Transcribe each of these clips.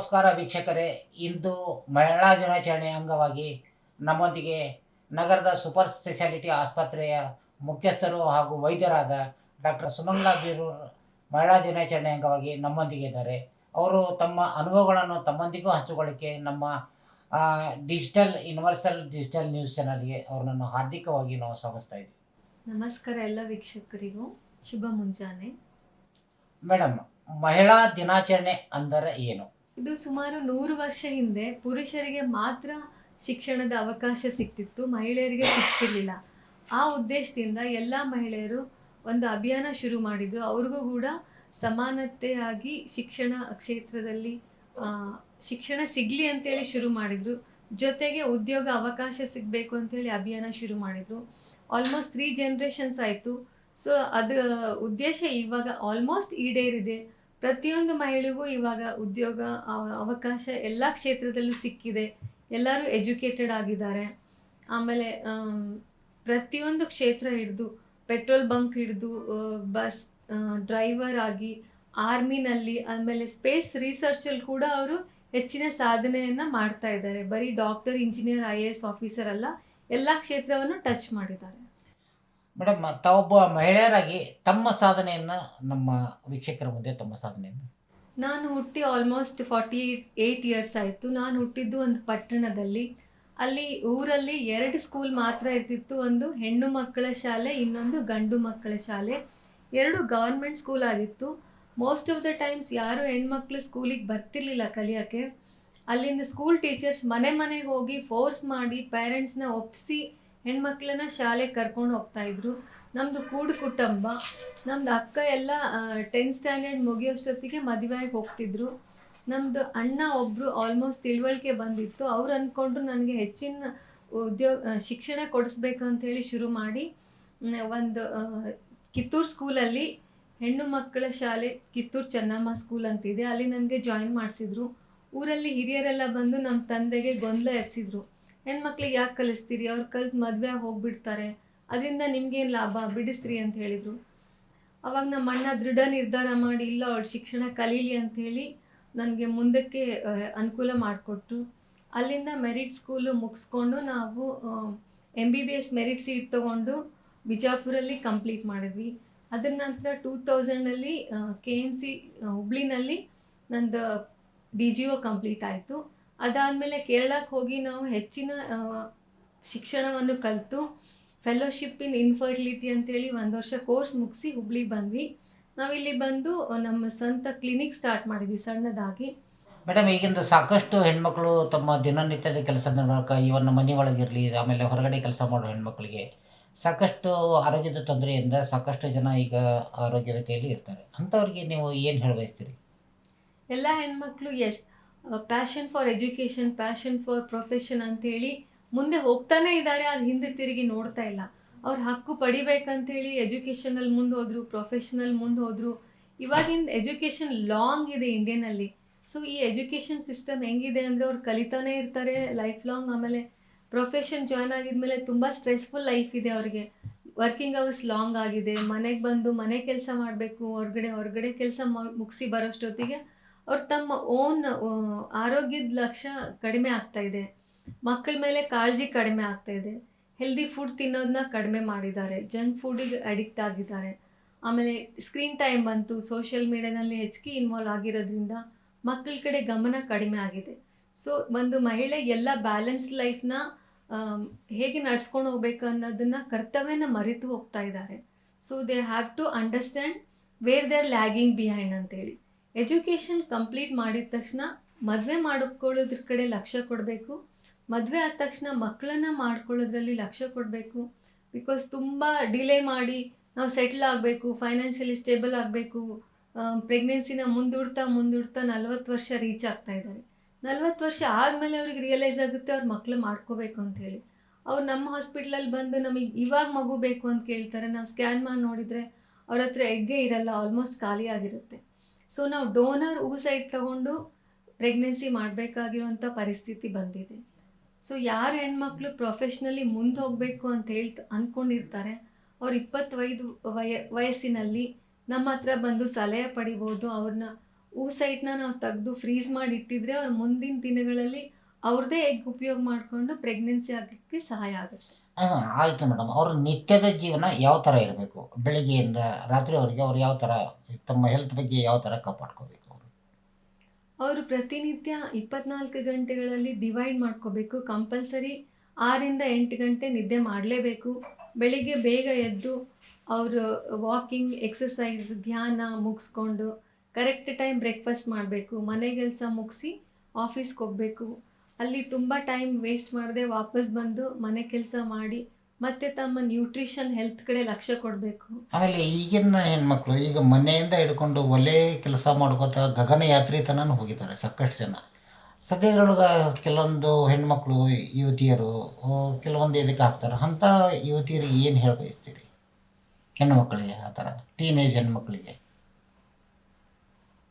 ನಮಸ್ಕಾರ ವೀಕ್ಷಕರೇ. ಇಂದು ಮಹಿಳಾ ದಿನಾಚರಣೆ ಅಂಗವಾಗಿ ನಮ್ಮೊಂದಿಗೆ ನಗರದ ಸೂಪರ್ ಸ್ಪೆಷಾಲಿಟಿ ಆಸ್ಪತ್ರೆಯ ಮುಖ್ಯಸ್ಥರು ಹಾಗೂ ವೈದ್ಯರಾದ ಡಾಕ್ಟರ್ ಸುಮಂಗಲಾ ಬೀರೂರ್ ಮಹಿಳಾ ದಿನಾಚರಣೆ ಅಂಗವಾಗಿ ನಮ್ಮೊಂದಿಗೆ ಇದ್ದಾರೆ. ಅವರು ತಮ್ಮ ಅನುಭವಗಳನ್ನು ತಮ್ಮೊಂದಿಗೂ ಹಂಚಿಕೊಳ್ಳಿಕ್ಕೆ ನಮ್ಮ ಡಿಜಿಟಲ್ ಯೂನಿವರ್ಸಲ್ ಡಿಜಿಟಲ್ ನ್ಯೂಸ್ ಚಾನಲ್ಗೆ ಅವರನ್ನು ಹಾರ್ದಿಕವಾಗಿ ನಾವು ಸ್ವಾಗತಿಸ್ತಾ ಇದ್ದೀವಿ ನಮಸ್ಕಾರ ಎಲ್ಲ ವೀಕ್ಷಕರಿಗೂ. ಶುಭ ಮುಂಜಾನೆ. ಮೇಡಮ್ ಮಹಿಳಾ ದಿನಾಚರಣೆ ಅಂದರೆ ಏನು? ಇದು ಸುಮಾರು ನೂರು ವರ್ಷ ಹಿಂದೆ ಪುರುಷರಿಗೆ ಮಾತ್ರ ಶಿಕ್ಷಣದ ಅವಕಾಶ ಸಿಗ್ತಿತ್ತು ಮಹಿಳೆಯರಿಗೆ ಸಿಗ್ತಿರ್ಲಿಲ್ಲ ಆ ಉದ್ದೇಶದಿಂದ ಎಲ್ಲ ಮಹಿಳೆಯರು ಒಂದು ಅಭಿಯಾನ ಶುರು ಮಾಡಿದ್ರು ಅವ್ರಿಗೂ ಕೂಡ ಸಮಾನತೆಯಾಗಿ ಶಿಕ್ಷಣ ಕ್ಷೇತ್ರದಲ್ಲಿ ಶಿಕ್ಷಣ ಸಿಗಲಿ ಅಂತೇಳಿ ಶುರು ಮಾಡಿದ್ರು. ಜೊತೆಗೆ ಉದ್ಯೋಗ ಅವಕಾಶ ಸಿಗಬೇಕು ಅಂತೇಳಿ ಅಭಿಯಾನ ಶುರು ಮಾಡಿದ್ರು. ಆಲ್ಮೋಸ್ಟ್ ತ್ರೀ ಜನ್ರೇಷನ್ಸ್ ಆಯಿತು. ಸೊ ಅದು ಉದ್ದೇಶ ಇವಾಗ ಆಲ್ಮೋಸ್ಟ್ ಈಡೇರಿದೆ. ಪ್ರತಿಯೊಂದು ಮಹಿಳೆಗೂ ಇವಾಗ ಉದ್ಯೋಗ ಅವಕಾಶ ಎಲ್ಲ ಕ್ಷೇತ್ರದಲ್ಲೂ ಸಿಕ್ಕಿದೆ. ಎಲ್ಲರೂ ಎಜುಕೇಟೆಡ್ ಆಗಿದ್ದಾರೆ. ಆಮೇಲೆ ಪ್ರತಿಯೊಂದು ಕ್ಷೇತ್ರ ಹಿಡಿದು, ಪೆಟ್ರೋಲ್ ಬಂಕ್ ಹಿಡಿದು ಬಸ್ ಡ್ರೈವರ್ ಆಗಿ, ಆರ್ಮಿನಲ್ಲಿ, ಆಮೇಲೆ ಸ್ಪೇಸ್ ರಿಸರ್ಚಲ್ಲಿ ಕೂಡ ಅವರು ಹೆಚ್ಚಿನ ಸಾಧನೆಯನ್ನು ಮಾಡ್ತಾ ಇದ್ದಾರೆ. ಬರೀ doctor, engineer, I A S officer ಅಲ್ಲ, ಎಲ್ಲ ಕ್ಷೇತ್ರವನ್ನು ಟಚ್ ಮಾಡಿದ್ದಾರೆ. ಮೇಡಮ್ ತಾವೊಬ್ಬ ಮಹಿಳೆಯರಾಗಿ ತಮ್ಮ ಸಾಧನೆಯನ್ನ ನಮ್ಮ ವೀಕ್ಷಕರ ಮುಂದೆ, ತಮ್ಮ ಸಾಧನೆಯನ್ನು. ನಾನು ಹುಟ್ಟಿ ಆಲ್ಮೋಸ್ಟ್ ಫಾರ್ಟಿ ಏಯ್ಟ್ ಇಯರ್ಸ್ ಆಯಿತು. ನಾನು ಹುಟ್ಟಿದ್ದು ಒಂದು ಪಟ್ಟಣದಲ್ಲಿ. ಅಲ್ಲಿ ಊರಲ್ಲಿ ಎರಡು ಸ್ಕೂಲ್ ಮಾತ್ರ ಇರ್ತಿತ್ತು. ಒಂದು ಹೆಣ್ಣು ಮಕ್ಕಳ ಶಾಲೆ, ಇನ್ನೊಂದು ಗಂಡು ಮಕ್ಕಳ ಶಾಲೆ. ಎರಡು ಗೌರ್ಮೆಂಟ್ ಸ್ಕೂಲ್ ಆಗಿತ್ತು. ಮೋಸ್ಟ್ ಆಫ್ ದ ಟೈಮ್ಸ್ ಯಾರು ಹೆಣ್ಮಕ್ಳು ಸ್ಕೂಲಿಗೆ ಬರ್ತಿರ್ಲಿಲ್ಲ ಕಲಿಯೋಕ್ಕೆ. ಅಲ್ಲಿಂದ ಸ್ಕೂಲ್ ಟೀಚರ್ಸ್ ಮನೆ ಮನೆಗೆ ಹೋಗಿ ಫೋರ್ಸ್ ಮಾಡಿ ಪೇರೆಂಟ್ಸ್ನ ಒಪ್ಪಿಸಿ ಹೆಣ್ಮಕ್ಳನ್ನ ಶಾಲೆಗೆ ಕರ್ಕೊಂಡು ಹೋಗ್ತಾ ಇದ್ರು. ನಮ್ಮದು ಕೂಡು ಕುಟುಂಬ. ನಮ್ದು ಅಕ್ಕ ಎಲ್ಲ ಟೆಂತ್ ಸ್ಟ್ಯಾಂಡರ್ಡ್ ಮುಗಿಯೋಷ್ಟೊತ್ತಿಗೆ ಮದುವೆಯಾಗಿ ಹೋಗ್ತಿದ್ರು. ನಮ್ಮದು ಅಣ್ಣ ಒಬ್ಬರು ಆಲ್ಮೋಸ್ಟ್ ತಿಳುವಳಿಕೆ ಬಂದಿತ್ತು. ಅವ್ರು ಅಂದ್ಕೊಂಡ್ರು ನನಗೆ ಹೆಚ್ಚಿನ ಉದ್ಯೋಗ ಶಿಕ್ಷಣ ಕೊಡಿಸ್ಬೇಕು ಅಂತೇಳಿ ಶುರು ಮಾಡಿ. ಒಂದು ಕಿತ್ತೂರು ಸ್ಕೂಲಲ್ಲಿ ಹೆಣ್ಣು ಮಕ್ಕಳ ಶಾಲೆ, ಕಿತ್ತೂರು ಚೆನ್ನಮ್ಮ ಸ್ಕೂಲ್ ಅಂತಿದೆ. ಅಲ್ಲಿ ನನಗೆ ಜಾಯಿನ್ ಮಾಡಿಸಿದ್ರು. ಊರಲ್ಲಿ ಹಿರಿಯರೆಲ್ಲ ಬಂದು ನಮ್ಮ ತಂದೆಗೆ ಗೊಂದಲ ಎಬ್ಸಿದ್ರು. ಹೆಣ್ಮಕ್ಳಿಗೆ ಯಾಕೆ ಕಲಿಸ್ತೀರಿ? ಅವ್ರು ಕಲ್ತು ಮದುವೆ ಹೋಗ್ಬಿಡ್ತಾರೆ. ಅದರಿಂದ ನಿಮ್ಗೇನು ಲಾಭ? ಬಿಡಿಸ್ರಿ ಅಂತ ಹೇಳಿದರು. ಅವಾಗ ನಮ್ಮ ಅಣ್ಣ ದೃಢ ನಿರ್ಧಾರ ಮಾಡಿ, ಇಲ್ಲ ಅವಳು ಶಿಕ್ಷಣ ಕಲೀಲಿ ಅಂತ ಹೇಳಿ ನನಗೆ ಮುಂದಕ್ಕೆ ಅನುಕೂಲ ಮಾಡಿಕೊಟ್ರು. ಅಲ್ಲಿಂದ ಮೆರಿಟ್ ಸ್ಕೂಲು ಮುಗಿಸ್ಕೊಂಡು ನಾವು M B B S merit seat ತೊಗೊಂಡು ಬಿಜಾಪುರಲ್ಲಿ ಕಂಪ್ಲೀಟ್ ಮಾಡಿದ್ವಿ. ಅದರ ನಂತರ ಟೂ ತೌಸಂಡಲ್ಲಿ ಕೆ ಎಂ ಸಿ ಹುಬ್ಳಿನಲ್ಲಿ ನಂದು ಡಿ ಜಿ ಒ ಕಂಪ್ಲೀಟ್ ಆಯಿತು. ಅದಾದಮೇಲೆ ಕೇರಳಕ್ಕೆ ಹೋಗಿ ನಾವು ಹೆಚ್ಚಿನ ಶಿಕ್ಷಣವನ್ನು ಕಲಿತು ಫೆಲೋಶಿಪ್ ಇನ್ ಇನ್ಫರ್ಟಿಲಿಟಿ ಅಂತೇಳಿ ಒಂದು ವರ್ಷ ಕೋರ್ಸ್ ಮುಗಿಸಿ ಹುಬ್ಳಿಗೆ ಬಂದ್ವಿ. ನಾವಿಲ್ಲಿ ಬಂದು ನಮ್ಮ ಸ್ವಂತ ಕ್ಲಿನಿಕ್ ಸ್ಟಾರ್ಟ್ ಮಾಡಿದ್ವಿ ಸಣ್ಣದಾಗಿ. ಮೇಡಮ್ ಈಗಿಂದ ಸಾಕಷ್ಟು ಹೆಣ್ಮಕ್ಳು ತಮ್ಮ ದಿನನಿತ್ಯದ ಕೆಲಸದ ಮೂಲಕ ಇವನ್ನ ಮನೆ ಒಳಗಿರಲಿ ಆಮೇಲೆ ಹೊರಗಡೆ ಕೆಲಸ ಮಾಡೋ ಹೆಣ್ಮಕ್ಳಿಗೆ ಸಾಕಷ್ಟು ಆರೋಗ್ಯದ ತೊಂದರೆಯಿಂದ ಸಾಕಷ್ಟು ಜನ ಈಗ ಆರೋಗ್ಯ ರೀತಿಯಲ್ಲಿ ಇರ್ತಾರೆ. ಅಂಥವ್ರಿಗೆ ನೀವು ಏನು ಹೇಳಬಯಸ್ತೀರಿ ಎಲ್ಲ ಹೆಣ್ಮಕ್ಳು as passion for education passion for profession ಅಂತೇಳಿ ಮುಂದೆ ಹೋಗ್ತಾನೆ ಇದ್ದಾರೆ ಅದು ಹಿಂದೆ ತಿರುಗಿ ನೋಡ್ತಾ ಇಲ್ಲ. ಅವ್ರ ಹಕ್ಕು ಪಡಿಬೇಕಂತೇಳಿ ಎಜುಕೇಷನಲ್ಲಿ ಮುಂದೆ ಹೋದ್ರು ಪ್ರೊಫೆಷನಲ್ ಮುಂದೆ ಹೋದ್ರು. ಇವಾಗಿನ ಎಜುಕೇಷನ್ ಲಾಂಗ್ ಇದೆ ಇಂಡಿಯನಲ್ಲಿ ಸೊ ಈ ಎಜುಕೇಷನ್ ಸಿಸ್ಟಮ್ ಹೆಂಗಿದೆ ಅಂದರೆ ಅವ್ರು ಕಲಿತಾನೆ ಇರ್ತಾರೆ ಲೈಫ್ ಲಾಂಗ್ ಆಮೇಲೆ ಪ್ರೊಫೆಷನ್ ಜಾಯ್ನ್ ಆಗಿದ್ಮೇಲೆ ತುಂಬ ಸ್ಟ್ರೆಸ್ಫುಲ್ ಲೈಫ್ ಇದೆ ಅವ್ರಿಗೆ. ವರ್ಕಿಂಗ್ ಅವರ್ಸ್ ಲಾಂಗ್ ಆಗಿದೆ. ಮನೆಗೆ ಬಂದು ಮನೆ ಕೆಲಸ ಮಾಡಬೇಕು, ಹೊರಗಡೆ ಹೊರಗಡೆ ಕೆಲಸ ಮುಗಿಸಿ ಬರೋಷ್ಟೊತ್ತಿಗೆ ಅವ್ರು ತಮ್ಮ ಓನ್ ಆರೋಗ್ಯದ ಲಕ್ಷ್ಯ ಕಡಿಮೆ ಆಗ್ತಾ ಇದೆ. ಮಕ್ಕಳ ಮೇಲೆ ಕಾಳಜಿ ಕಡಿಮೆ ಆಗ್ತಾ ಇದೆ. ಹೆಲ್ದಿ ಫುಡ್ ತಿನ್ನೋದನ್ನ ಕಡಿಮೆ ಮಾಡಿದ್ದಾರೆ. ಜಂಕ್ ಫುಡಿಗೆ ಅಡಿಕ್ಟ್ ಆಗಿದ್ದಾರೆ. ಆಮೇಲೆ ಸ್ಕ್ರೀನ್ ಟೈಮ್ ಬಂತು. ಸೋಷಿಯಲ್ ಮೀಡಿಯಾದಲ್ಲಿ ಹೆಚ್ಚಿಗೆ ಇನ್ವಾಲ್ವ್ ಆಗಿರೋದ್ರಿಂದ ಮಕ್ಕಳ ಕಡೆ ಗಮನ ಕಡಿಮೆ ಆಗಿದೆ. ಸೊ ಒಂದು ಮಹಿಳೆ ಎಲ್ಲ ಬ್ಯಾಲೆನ್ಸ್ ಲೈಫ್ನ ಹೇಗೆ ನಡ್ಸ್ಕೊಂಡು ಹೋಗ್ಬೇಕು ಅನ್ನೋದನ್ನ ಕರ್ತವ್ಯನ ಮರೆತು ಹೋಗ್ತಾ ಇದ್ದಾರೆ. So they have to understand where they are lagging behind ಅಂತೇಳಿ. ಎಜುಕೇಷನ್ ಕಂಪ್ಲೀಟ್ ಮಾಡಿದ ತಕ್ಷಣ ಮದುವೆ ಮಾಡಿಕೊಳ್ಳೋದ್ರ ಕಡೆ ಲಕ್ಷ್ಯ ಕೊಡಬೇಕು. ಮದುವೆ ಆದ ತಕ್ಷಣ ಮಕ್ಕಳನ್ನ ಮಾಡ್ಕೊಳ್ಳೋದ್ರಲ್ಲಿ ಲಕ್ಷ್ಯ ಕೊಡಬೇಕು. ಬಿಕಾಸ್ ತುಂಬ ಡಿಲೇ ಮಾಡಿ ನಾವು ಸೆಟ್ಲ್ ಆಗಬೇಕು ಫೈನಾನ್ಷಿಯಲಿ ಸ್ಟೇಬಲ್ ಆಗಬೇಕು. ಪ್ರೆಗ್ನೆನ್ಸಿನ ಮುಂದೂಡ್ತಾ ಮುಂದೂಡ್ತಾ ನಲ್ವತ್ತು ವರ್ಷ ರೀಚ್ ಆಗ್ತಾ ಇದ್ದಾರೆ. ನಲ್ವತ್ತು ವರ್ಷ ಆದಮೇಲೆ ಅವ್ರಿಗೆ ರಿಯಲೈಸ್ ಆಗುತ್ತೆ ಅವ್ರ ಮಕ್ಕಳು ಮಾಡ್ಕೋಬೇಕು ಅಂತ ಹೇಳಿ. ಅವ್ರು ನಮ್ಮ ಹಾಸ್ಪಿಟ್ಲಲ್ಲಿ ಬಂದು ನಮಗೆ ಇವಾಗ ಮಗು ಬೇಕು ಅಂತ ಕೇಳ್ತಾರೆ. ನಾವು ಸ್ಕ್ಯಾನ್ ಮಾಡಿ ನೋಡಿದರೆ ಅವ್ರ ಹತ್ರ ಎಗ್ಗೆ ಇರಲ್ಲ ಆಲ್ಮೋಸ್ಟ್ ಖಾಲಿ ಆಗಿರುತ್ತೆ. ಸೊ ನಾವು ಡೋನರ್ ಸೈಡ್ ತಗೊಂಡು ಪ್ರೆಗ್ನೆನ್ಸಿ ಮಾಡಬೇಕಾಗಿರುವಂಥ ಪರಿಸ್ಥಿತಿ ಬಂದಿದೆ. ಸೊ ಯಾರು ಹೆಣ್ಮಕ್ಳು ಪ್ರೊಫೆಷ್ನಲಿ ಮುಂದೆ ಹೋಗಬೇಕು ಅಂತ ಹೇಳ್ತ ಅಂದ್ಕೊಂಡಿರ್ತಾರೆ ಅವ್ರು ಇಪ್ಪತ್ತೈದು ವಯ, ವಯಸ್ಸಿನಲ್ಲಿ ನಮ್ಮ ಹತ್ರ ಬಂದು ಸಲಹೆ ಪಡಿಬೋದು. ಅವ್ರನ್ನ ಊಸೈಟ್ನ ನಾವು ತೆಗೆದು ಫ್ರೀಸ್ ಮಾಡಿ ಇಟ್ಟಿದ್ರೆ ಅವ್ರ ಮುಂದಿನ ದಿನಗಳಲ್ಲಿ ಅವ್ರದ್ದೇ ಎಗ್ ಉಪಯೋಗ ಮಾಡಿಕೊಂಡು ಪ್ರೆಗ್ನೆನ್ಸಿ ಆಗೋಕ್ಕೆ ಸಹಾಯ ಆಗುತ್ತೆ. ಹಾಂ ಆಯಿತು ಮೇಡಮ್ ಅವ್ರ ನಿತ್ಯದ ಜೀವನ ಯಾವ ಥರ ಇರಬೇಕು? ಬೆಳಿಗ್ಗೆಯಿಂದ ರಾತ್ರಿವರೆಗೆ ಅವ್ರು ಯಾವ ಥರ ತಮ್ಮ ಹೆಲ್ತ್ ಬಗ್ಗೆ ಯಾವ ಥರ ಕಾಪಾಡ್ಕೋಬೇಕು ಅವರು? ಅವರು ಪ್ರತಿನಿತ್ಯ ಇಪ್ಪತ್ನಾಲ್ಕು ಗಂಟೆಗಳಲ್ಲಿ ಡಿವೈಡ್ ಮಾಡ್ಕೋಬೇಕು. ಕಂಪಲ್ಸರಿ ಆರಿಂದ ಎಂಟು ಗಂಟೆ ನಿದ್ದೆ ಮಾಡಲೇಬೇಕು. ಬೆಳಿಗ್ಗೆ ಬೇಗ ಎದ್ದು ಅವರು ವಾಕಿಂಗ್ ಎಕ್ಸಸೈಸ್ ಧ್ಯಾನ ಮುಗಿಸ್ಕೊಂಡು ಕರೆಕ್ಟ್ ಟೈಮ್ ಬ್ರೇಕ್ಫಾಸ್ಟ್ ಮಾಡಬೇಕು. ಮನೆ ಕೆಲಸ ಮುಗಿಸಿ ಆಫೀಸ್ಗೆ ಹೋಗಬೇಕು. ಅಲ್ಲಿ ತುಂಬ ಟೈಮ್ ವೇಸ್ಟ್ ಮಾಡದೆ ವಾಪಸ್ ಬಂದು ಮನೆ ಕೆಲಸ ಮಾಡಿ ಮತ್ತೆ ತಮ್ಮ ನ್ಯೂಟ್ರಿಷನ್ ಹೆಲ್ತ್ ಕಡೆ ಲಕ್ಷ್ಯ ಕೊಡಬೇಕು. ಆಮೇಲೆ ಈಗಿನ ಹೆಣ್ಮಕ್ಳು ಈಗ ಮನೆಯಿಂದ ಹಿಡ್ಕೊಂಡು ಒಲೆ ಕೆಲಸ ಮಾಡ್ಕೋತ ಗಗನಯಾತ್ರಿ ತನಕ ಹೋಗಿದ್ದಾರೆ ಸಾಕಷ್ಟು ಜನ. ಸದ್ಯದೊಳಗೆ ಕೆಲವೊಂದು ಹೆಣ್ಮಕ್ಳು, ಯುವತಿಯರು ಕೆಲವೊಂದು ಇದಕ್ಕೆ ಹಾಕ್ತಾರೆ? ಅಂಥ ಯುವತಿಯರಿಗೆ ಏನು ಹೇಳ ಬಯಸ್ತೀರಿ ಹೆಣ್ಮಕ್ಳಿಗೆ ಆ ಥರ ಟೀನೇಜ್ ಹೆಣ್ಮಕ್ಳಿಗೆ?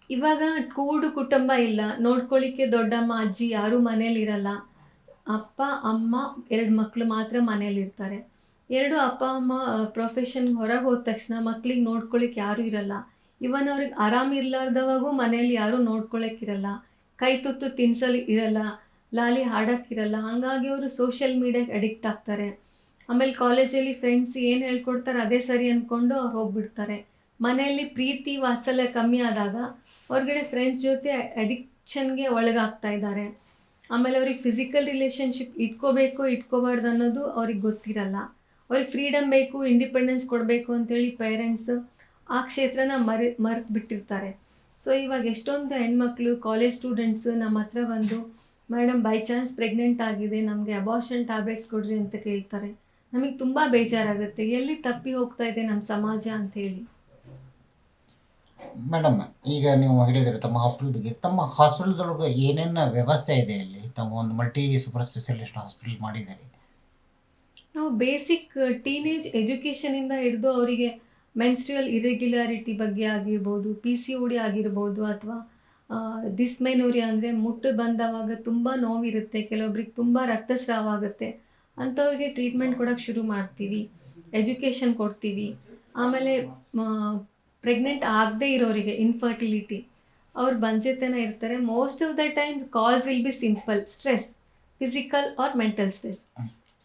ಇವಾಗ ಕೂಡು ಕುಟುಂಬ ಇಲ್ಲ. ನೋಡ್ಕೊಳ್ಳಿಕ್ಕೆ ದೊಡ್ಡಮ್ಮ, ಅಜ್ಜಿ ಯಾರೂ ಮನೇಲಿ ಇರಲ್ಲ. ಅಪ್ಪ, ಅಮ್ಮ, ಎರಡು ಮಕ್ಕಳು ಮಾತ್ರ ಮನೇಲಿ ಇರ್ತಾರೆ. ಎರಡು ಅಪ್ಪ, ಅಮ್ಮ ಪ್ರೊಫೆಷನ್ಗೆ ಹೊರಗೆ ಹೋದ ತಕ್ಷಣ ಮಕ್ಳಿಗೆ ನೋಡ್ಕೊಳ್ಳಿಕ್ಕೆ ಯಾರೂ ಇರಲ್ಲ. ಇವನ್ ಅವ್ರಿಗೆ ಆರಾಮ ಇರ್ಲಾರ್ದವಾಗೂ ಮನೇಲಿ ಯಾರೂ ನೋಡ್ಕೊಳಕ್ಕಿರಲ್ಲ ಕೈ ತುತ್ತು ತಿನ್ಸಲು ಇರಲ್ಲ. ಲಾಲಿ ಹಾಡಕ್ಕಿರಲ್ಲ ಹಾಗಾಗಿ ಅವರು ಸೋಷಿಯಲ್ ಮೀಡಿಯಾಗೆ ಅಡಿಕ್ಟ್ ಆಗ್ತಾರೆ. ಆಮೇಲೆ ಕಾಲೇಜಲ್ಲಿ ಫ್ರೆಂಡ್ಸ್ ಏನು ಹೇಳ್ಕೊಡ್ತಾರೆ ಅದೇ ಸರಿ ಅಂದ್ಕೊಂಡು ಅವ್ರು ಹೋಗ್ಬಿಡ್ತಾರೆ. ಮನೆಯಲ್ಲಿ ಪ್ರೀತಿ ವಾತ್ಸಲ್ಯ ಕಮ್ಮಿ ಆದಾಗ ಹೊರಗಡೆ ಫ್ರೆಂಡ್ಸ್ ಜೊತೆ ಅಡಿಕ್ಷನ್ಗೆ ಒಳಗಾಗ್ತಾ ಇದ್ದಾರೆ. ಆಮೇಲೆ ಅವ್ರಿಗೆ ಫಿಸಿಕಲ್ ರಿಲೇಷನ್ಶಿಪ್ ಇಟ್ಕೋಬೇಕು, ಇಟ್ಕೋಬಾರ್ದು ಅನ್ನೋದು ಅವ್ರಿಗೆ ಗೊತ್ತಿರಲ್ಲ. ಅವ್ರಿಗೆ ಫ್ರೀಡಮ್ ಬೇಕು ಇಂಡಿಪೆಂಡೆನ್ಸ್ ಕೊಡಬೇಕು ಅಂತೇಳಿ ಪೇರೆಂಟ್ಸ್ ಆ ಕ್ಷೇತ್ರನ ಮರಿ ಮರೆತು ಬಿಟ್ಟಿರ್ತಾರೆ ಸೊ ಇವಾಗ ಎಷ್ಟೊಂದು ಹೆಣ್ಮಕ್ಳು ಕಾಲೇಜ್ ಸ್ಟೂಡೆಂಟ್ಸು ನಮ್ಮ ಹತ್ರ ಬಂದು ಮೇಡಮ್ ಬೈ ಚಾನ್ಸ್ ಪ್ರೆಗ್ನೆಂಟ್ ಆಗಿದೆ, ನಮಗೆ ಅಬಾರ್ಷನ್ ಟ್ಯಾಬ್ಲೆಟ್ಸ್ ಕೊಡ್ರಿ ಅಂತ ಕೇಳ್ತಾರೆ. ನಮಗೆ ತುಂಬ ಬೇಜಾರಾಗುತ್ತೆ. ಎಲ್ಲಿ ತಪ್ಪಿ ಹೋಗ್ತಾ ಇದೆ ನಮ್ಮ ಸಮಾಜ ಅಂತ ಹೇಳಿ ಮೇಡಮ್, ಈಗ ನೀವು ಹೇಳಿದ್ರೆ ತಮ್ಮ ಹಾಸ್ಪಿಟಲ್ ಬಗ್ಗೆ, ತಮ್ಮ ಹಾಸ್ಪಿಟಲ್ದೊಳಗೆ ಏನೇನು ವ್ಯವಸ್ಥೆ ಇದೆ ಅಲ್ಲಿ? ತಮ್ಮ ಒಂದು ಮಲ್ಟಿ ಸೂಪರ್ ಸ್ಪೆಷಲಿಸ್ಟ್ ಹಾಸ್ಪಿಟಲ್ ಮಾಡಿದ್ದಾರೆ. ನಾವು ಬೇಸಿಕ್ ಟೀನೇಜ್ ಎಜುಕೇಷನಿಂದ ಹಿಡಿದು ಅವರಿಗೆ ಮೆನ್ಸ್ಟ್ರಿಯಲ್ ಇರೆಗ್ಯುಲಾರಿಟಿ ಬಗ್ಗೆ ಆಗಿರ್ಬೋದು ಪಿ ಸಿ ಓ ಡಿ ಆಗಿರ್ಬೋದು ಅಥವಾ ಡಿಸ್ಮೆನೋರಿಯಾ ಅಂದರೆ ಮುಟ್ಟು ಬಂದವಾಗ ತುಂಬ ನೋವಿರುತ್ತೆ, ಕೆಲವೊಬ್ರಿಗೆ ತುಂಬ ರಕ್ತಸ್ರಾವ ಆಗುತ್ತೆ. ಅಂಥವ್ರಿಗೆ ಟ್ರೀಟ್ಮೆಂಟ್ ಕೊಡೋಕ್ಕೆ ಶುರು ಮಾಡ್ತೀವಿ ಎಜುಕೇಷನ್ ಕೊಡ್ತೀವಿ. ಆಮೇಲೆ ಪ್ರೆಗ್ನೆಂಟ್ ಆಗದೇ ಇರೋರಿಗೆ ಇನ್ಫರ್ಟಿಲಿಟಿ ಅವ್ರು ಬಂಜೆತನ ಇರ್ತಾರೆ. Most of the time cause will be simple stress physical or mental stress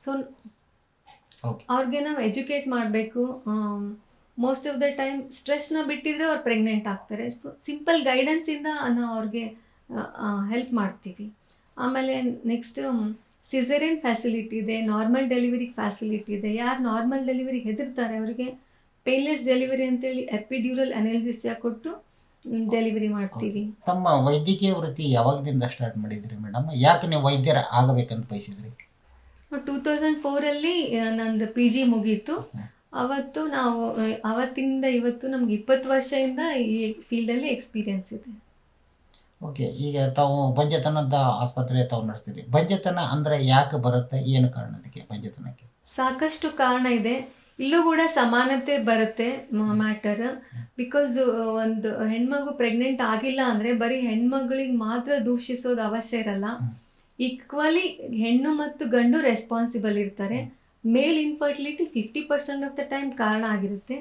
so ಅವ್ರಿಗೆ ನಾವು ಎಜುಕೇಟ್ ಮಾಡಬೇಕು. ಮೋಸ್ಟ್ ಆಫ್ ದ ಟೈಮ್ ಸ್ಟ್ರೆಸ್ನ ಬಿಟ್ಟಿದ್ರೆ ಅವ್ರು ಪ್ರೆಗ್ನೆಂಟ್ ಆಗ್ತಾರೆ. ಸೊ ಸಿಂಪಲ್ ಗೈಡೆನ್ಸಿಂದ ನಾವು ಅವ್ರಿಗೆ ಹೆಲ್ಪ್ ಮಾಡ್ತೀವಿ. ಆಮೇಲೆ ನೆಕ್ಸ್ಟ್ ಸಿಸರಿನ್ ಫ್ಯಾಸಿಲಿಟಿ ಇದೆ ನಾರ್ಮಲ್ ಡೆಲಿವರಿಗೆ ಫ್ಯಾಸಿಲಿಟಿ ಇದೆ. ಯಾರು ನಾರ್ಮಲ್ ಡೆಲಿವರಿಗೆ ಹೆದರ್ತಾರೆ ಅವರಿಗೆ? ಪೇನ್ಲೆಸ್ ಡೆಲಿವರಿ ಅಂತೇಳಿ ಎಪಿಡ್ಯೂರಲ್ ಅನಾಲಿಸಿಯಾ ಕೊಟ್ಟು ಡೆಲಿವರಿ ಮಾಡ್ತೀವಿ. ತಮ್ಮ ವೈದ್ಯಕೀಯ ವೃತ್ತಿ ಯಾವಾಗದಿಂದ ಸ್ಟಾರ್ಟ್ ಮಾಡಿದ್ರಿ ಮೇಡಮ್? ಯಾಕೆ ನೀವು ವೈದ್ಯರ ಆಗಬೇಕಂತ ಬಯಸಿದ್ರಿ? ಟೂ ತೌಸಂಡ್ ಫೋರಲ್ಲಿ ನಂದು ಪಿ ಜಿ ಮುಗೀತು. ಅವತ್ತು ನಾವು ಅವತ್ತಿಂದ ಇವತ್ತು ನಮ್ಗೆ ಇಪ್ಪತ್ತು ವರ್ಷದಿಂದ ಈ ಫೀಲ್ಡಲ್ಲಿ ಎಕ್ಸ್ಪೀರಿಯನ್ಸ್ ಇದೆ. ಓಕೆ ಈಗ ತಾವು ಬಂಜತನದ ಆಸ್ಪತ್ರೆ ತಾವು ನಡೆಸ್ತೀರಿ. ಬಂಜತನ ಅಂದರೆ ಯಾಕೆ ಬರುತ್ತೆ? ಏನು ಕಾರಣ ಅದಕ್ಕೆ ಬಂಜತನಕ್ಕೆ? ಸಾಕಷ್ಟು ಕಾರಣ ಇದೆ. ಇಲ್ಲೂ ಕೂಡ ಸಮಾನತೆ ಬರುತ್ತೆ ಮ್ಯಾಟರ್ ಬಿಕಾಸ್ ಒಂದು ಹೆಣ್ಮಗು ಪ್ರೆಗ್ನೆಂಟ್ ಆಗಿಲ್ಲ ಅಂದ್ರೆ ಬರೀ ಹೆಣ್ಮಗಳಿಗೆ ಮಾತ್ರ ದೂಷಿಸೋದು ಅವಶ್ಯ ಇರಲ್ಲ. ಈಕ್ವಲಿ ಹೆಣ್ಣು ಮತ್ತು ಗಂಡು ರೆಸ್ಪಾನ್ಸಿಬಲ್ ಇರ್ತಾರೆ. Male infertility fifty percent of the time ಕಾರಣ ಆಗಿರುತ್ತೆ.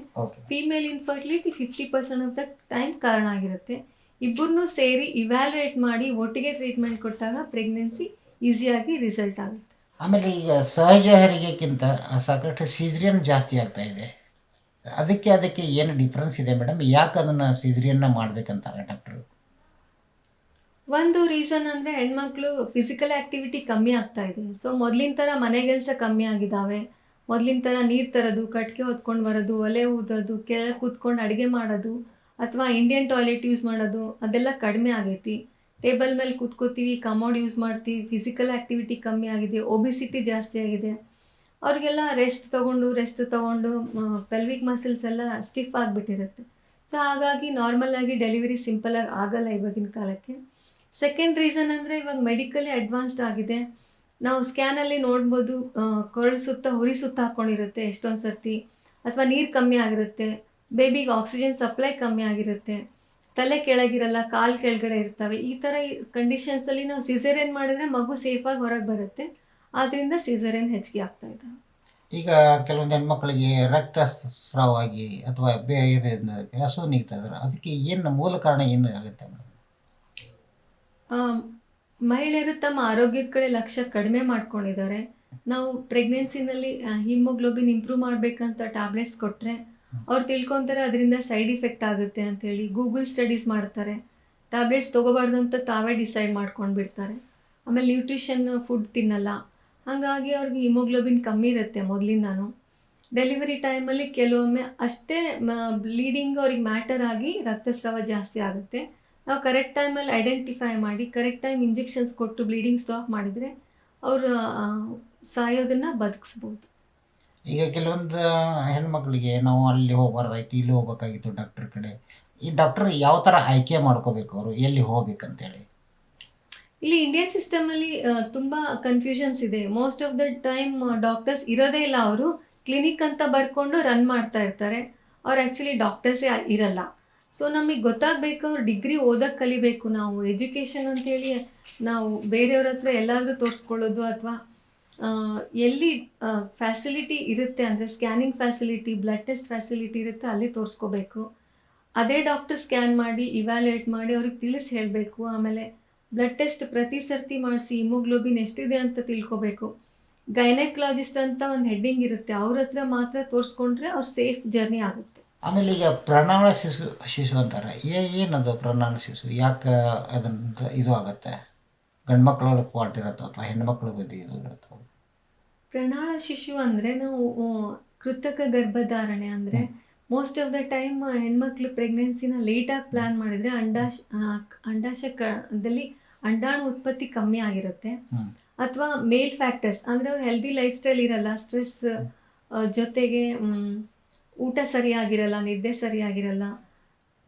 Female infertility fifty percent of the time ಕಾರಣ ಆಗಿರುತ್ತೆ. ಇಬ್ಬರನ್ನೂ ಸೇರಿ ಇವ್ಯಾಲ್ಯೂಯೇಟ್ ಮಾಡಿ ಒಟ್ಟಿಗೆ ಟ್ರೀಟ್ಮೆಂಟ್ ಕೊಟ್ಟಾಗ ಪ್ರೆಗ್ನೆನ್ಸಿ ಈಸಿಯಾಗಿ ರಿಸಲ್ಟ್ ಆಗುತ್ತೆ. ಆಮೇಲೆ ಈಗ ಸಹಜ ಹೆರಿಗೆಕ್ಕಿಂತ ಸಾಕಷ್ಟು ಸೀಸ್ರಿಯನ್ ಜಾಸ್ತಿ ಆಗ್ತಾ ಇದೆ. ಅದಕ್ಕೆ ಅದಕ್ಕೆ ಏನು ಡಿಫ್ರೆನ್ಸ್ ಇದೆ ಮೇಡಮ್ ಯಾಕೆ ಅದನ್ನು ಸೀಸ್ರಿಯನ್ನ ಮಾಡ್ಬೇಕಂತಾರೆ ಡಾಕ್ಟ್ರು ಒಂದು ರೀಸನ್ ಅಂದರೆ ಹೆಣ್ಮಕ್ಳು ಫಿಸಿಕಲ್ ಆ್ಯಕ್ಟಿವಿಟಿ ಕಮ್ಮಿ ಆಗ್ತಾ ಇದೆ. ಸೊ ಮೊದಲಿನ ಥರ ಮನೆಗೆಲ್ಸ ಕಮ್ಮಿ ಆಗಿದ್ದಾವೆ ಮೊದಲಿನ ಥರ ನೀರು ತರೋದು ಕಟ್ಟಿಗೆ ಹೊತ್ಕೊಂಡು ಬರೋದು, ಒಲೆ ಊದೋದು, ಕೆಳಗೆ ಕೂತ್ಕೊಂಡು ಅಡುಗೆ ಮಾಡೋದು, ಅಥವಾ ಇಂಡಿಯನ್ ಟಾಯ್ಲೆಟ್ ಯೂಸ್ ಮಾಡೋದು, ಅದೆಲ್ಲ ಕಡಿಮೆ ಆಗೈತಿ. ಟೇಬಲ್ ಮೇಲೆ ಕೂತ್ಕೋತೀವಿ ಕಮೋಡ್ ಯೂಸ್ ಮಾಡ್ತೀವಿ ಫಿಸಿಕಲ್ ಆ್ಯಕ್ಟಿವಿಟಿ ಕಮ್ಮಿ ಆಗಿದೆ ಒಬಿಸಿಟಿ ಜಾಸ್ತಿ ಆಗಿದೆ. ಅವ್ರಿಗೆಲ್ಲ ರೆಸ್ಟ್ ತೊಗೊಂಡು ರೆಸ್ಟ್ ತೊಗೊಂಡು ಪೆಲ್ವಿಕ್ ಮಸಲ್ಸ್ ಎಲ್ಲ ಸ್ಟಿಫ್ ಆಗಿಬಿಟ್ಟಿರುತ್ತೆ. ಸೊ ಹಾಗಾಗಿ ನಾರ್ಮಲ್ ಆಗಿ ಡೆಲಿವರಿ ಸಿಂಪಲಾಗಿ ಆಗಲ್ಲ ಇವಾಗಿನ ಕಾಲಕ್ಕೆ. ಸೆಕೆಂಡ್ ರೀಸನ್ ಅಂದರೆ ಇವಾಗ ಮೆಡಿಕಲಿ ಅಡ್ವಾನ್ಸ್ಡ್ ಆಗಿದೆ. ನಾವು ಸ್ಕ್ಯಾನಲ್ಲಿ ನೋಡ್ಬೋದು ಕೊರಳು ಸುತ್ತ, ಹುರಿ ಸುತ್ತ ಹಾಕ್ಕೊಂಡಿರುತ್ತೆ ಎಷ್ಟೊಂದು ಸರ್ತಿ ಅಥವಾ ನೀರು ಕಮ್ಮಿ ಆಗಿರುತ್ತೆ ಬೇಬಿಗೆ ಆಕ್ಸಿಜನ್ ಸಪ್ಲೈ ಕಮ್ಮಿ ಆಗಿರುತ್ತೆ. ತಲೆ ಕೆಳಗಿರಲ್ಲ ಕಾಲು ಕೆಳಗಡೆ ಇರ್ತವೆ. ಈ ಥರ ಕಂಡೀಷನ್ಸಲ್ಲಿ ನಾವು ಸಿಸೇರಿಯನ್ ಮಾಡಿದ್ರೆ ಮಗು ಸೇಫಾಗಿ ಹೊರಗೆ ಬರುತ್ತೆ. ಆದ್ದರಿಂದ ಸಿಸೇರಿಯನ್ ಹೆಚ್ಚಿಗೆ ಆಗ್ತಾ ಇದೆ. ಈಗ ಕೆಲವೊಂದು ಹೆಣ್ಮಕ್ಳಿಗೆ ರಕ್ತ ಸ್ರಾವಾಗಿ ಅಥವಾ ಬೇರೆ ಹಸು ನೀಗ್ತಾ ಇದ್ದಾರೆ ಅದಕ್ಕೆ ಏನು ಮೂಲ ಕಾರಣ ಏನು ಆಗುತ್ತೆ ಮಹಿಳೆಯರು ತಮ್ಮ ಆರೋಗ್ಯದ ಕಡೆ ಲಕ್ಷ್ಯ ಕಡಿಮೆ ಮಾಡ್ಕೊಂಡಿದ್ದಾರೆ. ನಾವು ಪ್ರೆಗ್ನೆನ್ಸಿನಲ್ಲಿ ಹಿಮೋಗ್ಲೋಬಿನ್ ಇಂಪ್ರೂವ್ ಮಾಡಬೇಕಂತ ಟ್ಯಾಬ್ಲೆಟ್ಸ್ ಕೊಟ್ಟರೆ ಅವ್ರು ತಿಳ್ಕೊತಾರೆ, ಅದರಿಂದ ಸೈಡ್ ಇಫೆಕ್ಟ್ ಆಗುತ್ತೆ ಅಂತೇಳಿ ಗೂಗಲ್ ಸ್ಟಡೀಸ್ ಮಾಡ್ತಾರೆ. ಟ್ಯಾಬ್ಲೆಟ್ಸ್ ತೊಗೋಬಾರ್ದು ಅಂತ ತಾವೇ ಡಿಸೈಡ್ ಮಾಡ್ಕೊಂಡು ಬಿಡ್ತಾರೆ. ಆಮೇಲೆ ನ್ಯೂಟ್ರಿಷನ್ ಫುಡ್ ತಿನ್ನಲ್ಲ. ಹಾಗಾಗಿ ಅವ್ರಿಗೆ ಹಿಮೋಗ್ಲೋಬಿನ್ ಕಮ್ಮಿ ಇರುತ್ತೆ ಮೊದಲಿಂದಾನು. ಡೆಲಿವರಿ ಟೈಮಲ್ಲಿ ಕೆಲವೊಮ್ಮೆ ಅಷ್ಟೇ ಬ್ಲೀಡಿಂಗ್ ಅವ್ರಿಗೆ ಮ್ಯಾಟರ್ ಆಗಿ ರಕ್ತಸ್ರಾವ ಜಾಸ್ತಿ ಆಗುತ್ತೆ. ನಾವು ಕರೆಕ್ಟ್ ಟೈಮಲ್ಲಿ ಐಡೆಂಟಿಫೈ ಮಾಡಿ ಕರೆಕ್ಟ್ ಟೈಮ್ ಇಂಜೆಕ್ಷನ್ಸ್ ಕೊಟ್ಟು ಬ್ಲೀಡಿಂಗ್ ಸ್ಟಾಪ್ ಮಾಡಿದರೆ ಅವರು ಸಾಯೋದನ್ನು ಬದುಕಿಸ್ಬೋದು. ಈಗ ಕೆಲವೊಂದು ಹೆಣ್ಮಕ್ಳಿಗೆ ನಾವು ಅಲ್ಲಿ ಹೋಗ್ಬಾರ್ದಾಯ್ತು, ಇಲ್ಲಿ ಹೋಗ್ಬೇಕಾಗಿತ್ತು ಡಾಕ್ಟರ್ ಕಡೆ. ಈ ಡಾಕ್ಟರ್ ಯಾವ ಥರ ಆಯ್ಕೆ ಮಾಡ್ಕೋಬೇಕು ಅವರು? ಎಲ್ಲಿ ಹೋಗ್ಬೇಕಂತೇಳಿ? ಇಲ್ಲಿ ಇಂಡಿಯನ್ ಸಿಸ್ಟಮಲ್ಲಿ ತುಂಬ ಕನ್ಫ್ಯೂಷನ್ಸ್ ಇದೆ. Most of the time doctors ಇರೋದೇ ಇಲ್ಲ ಅವರು. ಕ್ಲಿನಿಕ್ ಅಂತ ಬರ್ಕೊಂಡು ರನ್ ಮಾಡ್ತಾ ಇರ್ತಾರೆ. ಅವ್ರು ಆ್ಯಕ್ಚುಲಿ ಡಾಕ್ಟರ್ಸೇ ಇರಲ್ಲ. ಸೊ ನಮಗೆ ಗೊತ್ತಾಗಬೇಕು ಡಿಗ್ರಿ ಓದಕ್ಕೆ ಕಲಿಬೇಕು ನಾವು. ಎಜುಕೇಷನ್ ಅಂತೇಳಿ ನಾವು ಬೇರೆಯವ್ರ ಹತ್ರ ಎಲ್ಲಾದರೂ ತೋರಿಸ್ಕೊಳ್ಳೋದು ಅಥವಾ ಎಲ್ಲಿ ಫ್ಯಾಸಿಲಿಟಿ ಇರುತ್ತೆ ಅಂದರೆ scanning facility blood test facility ಇರುತ್ತೆ, ಅಲ್ಲಿ ತೋರಿಸ್ಕೋಬೇಕು. ಅದೇ ಡಾಕ್ಟರ್ ಸ್ಕ್ಯಾನ್ ಮಾಡಿ ಇವ್ಯಾಲ್ಯೂಯೇಟ್ ಮಾಡಿ ಅವ್ರಿಗೆ ತಿಳಿಸಿ ಹೇಳಬೇಕು. ಆಮೇಲೆ ಬ್ಲಡ್ ಟೆಸ್ಟ್ ಪ್ರತಿ ಸರ್ತಿ ಮಾಡಿಸಿ ಹಿಮೋಗ್ಲೋಬಿನ್ ಎಷ್ಟಿದೆ ಅಂತ ತಿಳ್ಕೊಬೇಕು. ಗೈನಕ್ಲಾಜಿಸ್ಟ್ ಅಂತ ಒಂದು ಹೆಡ್ಡಿಂಗ್ ಇರುತ್ತೆ. ಅವ್ರ ಹತ್ರ ಮಾತ್ರ ತೋರಿಸ್ಕೊಂಡ್ರೆ ಅವ್ರ ಸೇಫ್ ಜರ್ನಿ ಆಗುತ್ತೆ. ಆಮೇಲೆ ಈಗ ಪ್ರಣಾಳ ಶಿಶು ಶಿಶು ಅಂತಾರೆ ಏನದು ಪ್ರಣಾಳ ಶಿಶು ಯಾಕೆ ಅದನ್ನ ಇದು ಆಗುತ್ತೆ? ಗಂಡು ಮಕ್ಕಳಲ್ಲಿ ಫಾಲ್ಟ್ ಇರುತ್ತೋ ಅಥವಾ ಹೆಣ್ಮಕ್ಳು ಬುದ್ಧಿ ಇದು ಇರುತ್ತೋ? ಪ್ರಣಾಳ ಶಿಶು ಅಂದರೆ ನಾವು ಕೃತಕ ಗರ್ಭಧಾರಣೆ ಅಂದರೆ ಮೋಸ್ಟ್ ಆಫ್ ದ ಟೈಮ್ ಹೆಣ್ಮಕ್ಳು ಪ್ರೆಗ್ನೆನ್ಸಿನ ಲೇಟಾಗಿ ಪ್ಲಾನ್ ಮಾಡಿದರೆ ಅಂಡಾಶ್ ಅಂಡಾಶಕದಲ್ಲಿ ಅಂಡಾಣು ಉತ್ಪತ್ತಿ ಕಮ್ಮಿ ಆಗಿರುತ್ತೆ. ಅಥವಾ ಮೇಲ್ ಫ್ಯಾಕ್ಟರ್ಸ್ ಅಂದರೆ ಅವ್ರು ಹೆಲ್ದಿ ಲೈಫ್ ಸ್ಟೈಲ್ ಇರಲ್ಲ ಸ್ಟ್ರೆಸ್ ಜೊತೆಗೆ ಊಟ ಸರಿಯಾಗಿರಲ್ಲ ನಿದ್ದೆ ಸರಿಯಾಗಿರಲ್ಲ.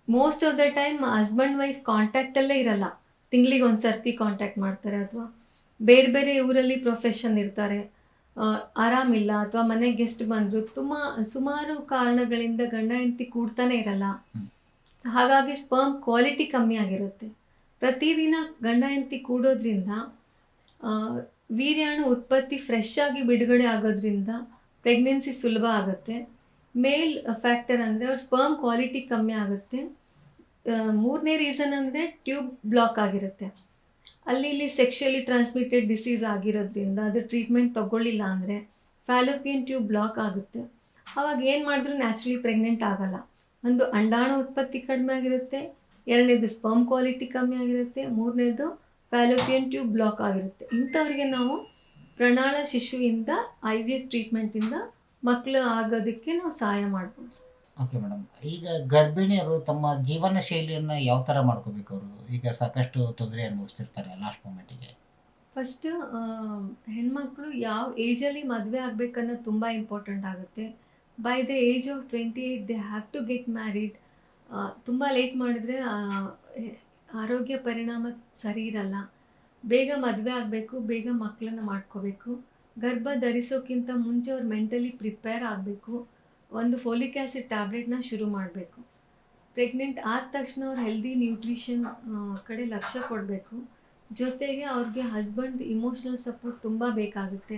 Most of the time husband wife ಕಾಂಟ್ಯಾಕ್ಟಲ್ಲೇ ಇರಲ್ಲ. ತಿಂಗಳಿಗೆ ಒಂದು ಸರ್ತಿ ಕಾಂಟ್ಯಾಕ್ಟ್ ಮಾಡ್ತಾರೆ ಅಥವಾ ಬೇರೆ ಬೇರೆ ಊರಲ್ಲಿ ಪ್ರೊಫೆಷನ್ ಇರ್ತಾರೆ. ಆರಾಮಿಲ್ಲ ಅಥವಾ ಮನೆಗೆ ಗೆಸ್ಟ್ ಬಂದರು ತುಂಬ ಸುಮಾರು ಕಾರಣಗಳಿಂದ ಗಂಡ ಹೆಂಡತಿ ಕೂಡ್ತಾನೆ ಇರಲ್ಲ. ಹಾಗಾಗಿ ಸ್ಪರ್ಮ್ ಕ್ವಾಲಿಟಿ ಕಮ್ಮಿ ಆಗಿರುತ್ತೆ. ಪ್ರತಿದಿನ ಗಂಡ ಹೆಂಡತಿ ಕೂಡೋದ್ರಿಂದ ವೀರ್ಯಾಣು ಉತ್ಪತ್ತಿ ಫ್ರೆಶ್ ಆಗಿ ಬಿಡುಗಡೆ ಆಗೋದ್ರಿಂದ ಪ್ರೆಗ್ನೆನ್ಸಿ ಸುಲಭ ಆಗುತ್ತೆ. ಮೇಲ್ ಫ್ಯಾಕ್ಟರ್ ಅಂದರೆ ಅವ್ರ ಸ್ಪರ್ಮ್ ಕ್ವಾಲಿಟಿ ಕಮ್ಮಿ ಆಗುತ್ತೆ. ಮೂರನೇ ರೀಸನ್ ಅಂದರೆ ಟ್ಯೂಬ್ ಬ್ಲಾಕ್ ಆಗಿರುತ್ತೆ. ಅಲ್ಲಿ ಇಲ್ಲಿ ಸೆಕ್ಷುಯಲಿ ಟ್ರಾನ್ಸ್ಮಿಟೆಡ್ ಡಿಸೀಸ್ ಆಗಿರೋದ್ರಿಂದ ಅದು ಟ್ರೀಟ್ಮೆಂಟ್ ತಗೊಳ್ಳಿಲ್ಲ ಅಂದರೆ ಫ್ಯಾಲೋಪಿಯನ್ ಟ್ಯೂಬ್ ಬ್ಲಾಕ್ ಆಗುತ್ತೆ. ಅವಾಗ ಏನು ಮಾಡಿದ್ರೂ ನ್ಯಾಚುರಲಿ ಪ್ರೆಗ್ನೆಂಟ್ ಆಗಲ್ಲ. ಒಂದು ಅಂಡಾಣ ಉತ್ಪತ್ತಿ ಕಡಿಮೆ ಆಗಿರುತ್ತೆ, ಎರಡನೇದು ಸ್ಪರ್ಮ್ ಕ್ವಾಲಿಟಿ ಕಮ್ಮಿ ಆಗಿರುತ್ತೆ, ಮೂರನೇದು ಫ್ಯಾಲೋಪಿಯನ್ ಟ್ಯೂಬ್ ಬ್ಲಾಕ್ ಆಗಿರುತ್ತೆ. ಇಂಥವ್ರಿಗೆ ನಾವು ಪ್ರಣಾಳ ಶಿಶುವಿಂದ ಐ ವಿ ಎಫ್ ಟ್ರೀಟ್ಮೆಂಟಿಂದ ಮಕ್ಕಳು ಆಗೋದಕ್ಕೆ ನಾವು ಸಹಾಯ ಮಾಡ್ಬೋದು. ಓಕೆ ಮೇಡಮ್ ಈಗ ಗರ್ಭಿಣಿಯರು ತಮ್ಮ ಜೀವನ ಶೈಲಿಯನ್ನು ಯಾವ ಥರ ಮಾಡ್ಕೋಬೇಕು ಅವರು? ಈಗ ಸಾಕಷ್ಟು ತೊಂದರೆ ಅನುಭವಿಸ್ತಿರ್ತಾರೆ ಲಾಸ್ಟ್ ಮೂಮೆಂಟಿಗೆ ಫಸ್ಟ್ ಹೆಣ್ಮಕ್ಳು ಯಾವ ಏಜಲ್ಲಿ ಮದುವೆ ಆಗಬೇಕನ್ನೋದು ತುಂಬ ಇಂಪಾರ್ಟೆಂಟ್ ಆಗುತ್ತೆ. By the age of twenty eight they have to get married ತುಂಬ ಲೇಟ್ ಮಾಡಿದ್ರೆ ಆರೋಗ್ಯ ಪರಿಣಾಮ ಸರಿ ಇರಲ್ಲ. ಬೇಗ ಮದುವೆ ಆಗಬೇಕು, ಬೇಗ ಮಕ್ಕಳನ್ನ ಮಾಡ್ಕೋಬೇಕು. ಗರ್ಭ ಧರಿಸೋಕ್ಕಿಂತ ಮುಂಚೆ ಅವ್ರು ಮೆಂಟಲಿ ಪ್ರಿಪೇರ್ ಆಗಬೇಕು. ಒಂದು ಫೋಲಿಕ್ ಆ್ಯಸಿಡ್ ಟ್ಯಾಬ್ಲೆಟ್ನ ಶುರು ಮಾಡಬೇಕು. ಪ್ರೆಗ್ನೆಂಟ್ ಆದ ತಕ್ಷಣ ಅವ್ರು ಹೆಲ್ದಿ ನ್ಯೂಟ್ರಿಷನ್ ಕಡೆ ಲಕ್ಷ್ಯ ಕೊಡಬೇಕು. ಜೊತೆಗೆ ಅವ್ರಿಗೆ ಹಸ್ಬೆಂಡ್ ಇಮೋಷ್ನಲ್ ಸಪೋರ್ಟ್ ತುಂಬ ಬೇಕಾಗುತ್ತೆ.